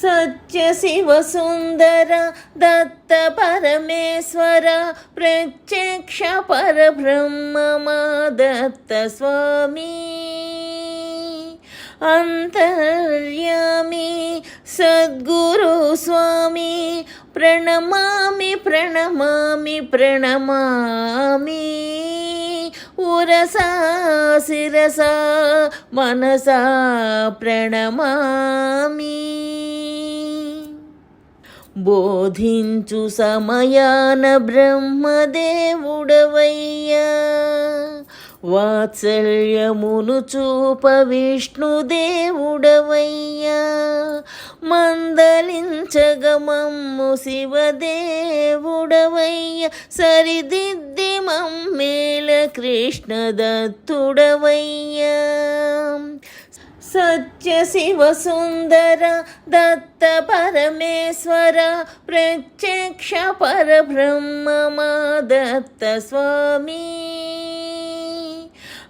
सत्यशिवसुन्दर दत्तपरमेश्वर प्रत्यक्ष परब्रह्ममा दत्तस्वामी अन्तर्यामि सद्गुरुस्वामी प्रणमामि प्रणमामि प्रणमामि उरसा शिरसा मनसा प्रणमामि బోధించు సమయాన బ్రహ్మదేవుడవయ్యా. వాత్సల్యమును చూప విష్ణుదేవుడవయ్యా మందలించగమమ్ము శివదేవుడవయ్య. సరిదిద్ది మమ్మేల కృష్ణదత్తుడవయ్యా. సత్య శివ సుందర దత్త పరమేశ్వర ప్రత్యక్ష పరబ్రహ్మ మా దత్త స్వామి.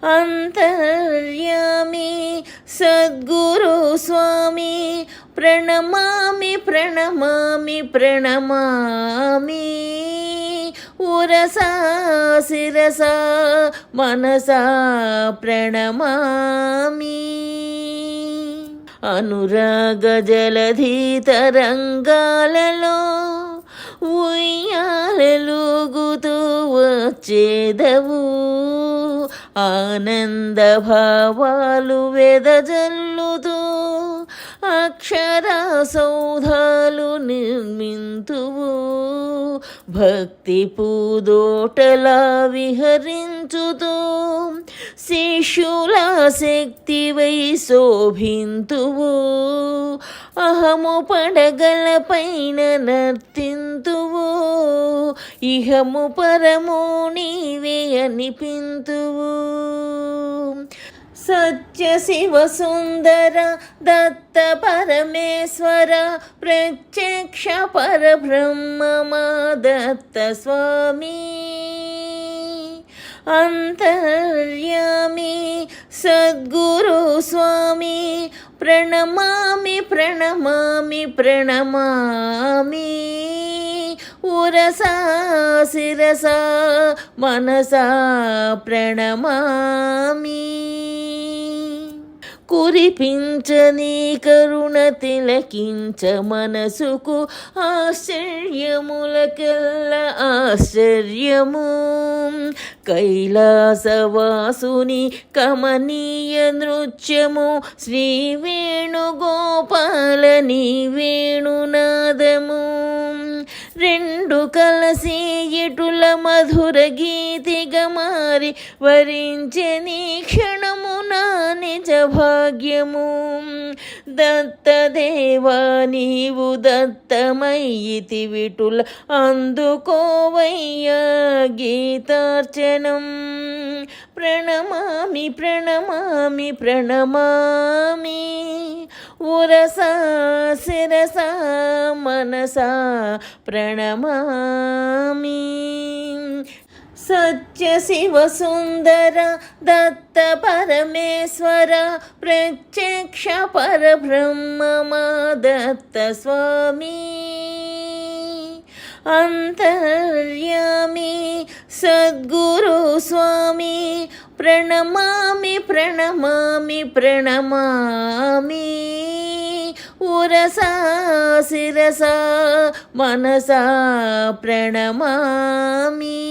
అంతర్యామి సద్గురు స్వామి ప్రణమామి ప్రణమామి ప్రణమామి. ఉరసా శిరసా మనసా ప్రణమామి. అనురాగ జలధి తరంగాలలో ఉయ్యాలలుగుతూ వచ్చేదవు. ఆనంద భావాలు వెదజల్లుతూ అక్షర సౌధాలు నిర్మింతువు. భక్తి పూదోటలా విహరించుతూ శిష్యుల శక్తివై శోభింతువు. అహము పడగల పైన నర్తింతువు. ఇహము పరము నీవే అనిపింతువు. సత్య శివ సుందర దత్త పరమేశ్వర ప్రత్యక్ష పరబ్రహ్మ మా దత్త స్వామి. అంతర్యామి సద్గురు స్వామి ప్రణమామి ప్రణమామి ప్రణమామి. ఉరసా శిరస మనసా ప్రణమామి. కురిపించని కరుణ తిలకించ మనసుకు ఆశ్చర్యములకెల్ల ఆశ్చర్యము. కైలాసవాసుని కమనీయ నృత్యము శ్రీ వేణుగోపాలని వేణునా. కలసి ఇటుల మధుర గీతిగా మారి వరించని క్షణము నా నిజ భాగ్యము. దత్తదేవా నీవు దత్తమయ్యితి విటుల అందుకోవయ్యా గీతార్చనం. ప్రణమామి ప్రణమామి ప్రణమామి ఉరసా శిరసా మనసా ప్రణమామి. సత్య శివ సుందర దత్త పరమేశ్వర ప్రత్యక్ష పరబ్రహ్మ మా దత్త స్వామి. ఉరసా శిరసా మనసా ప్రణమామి.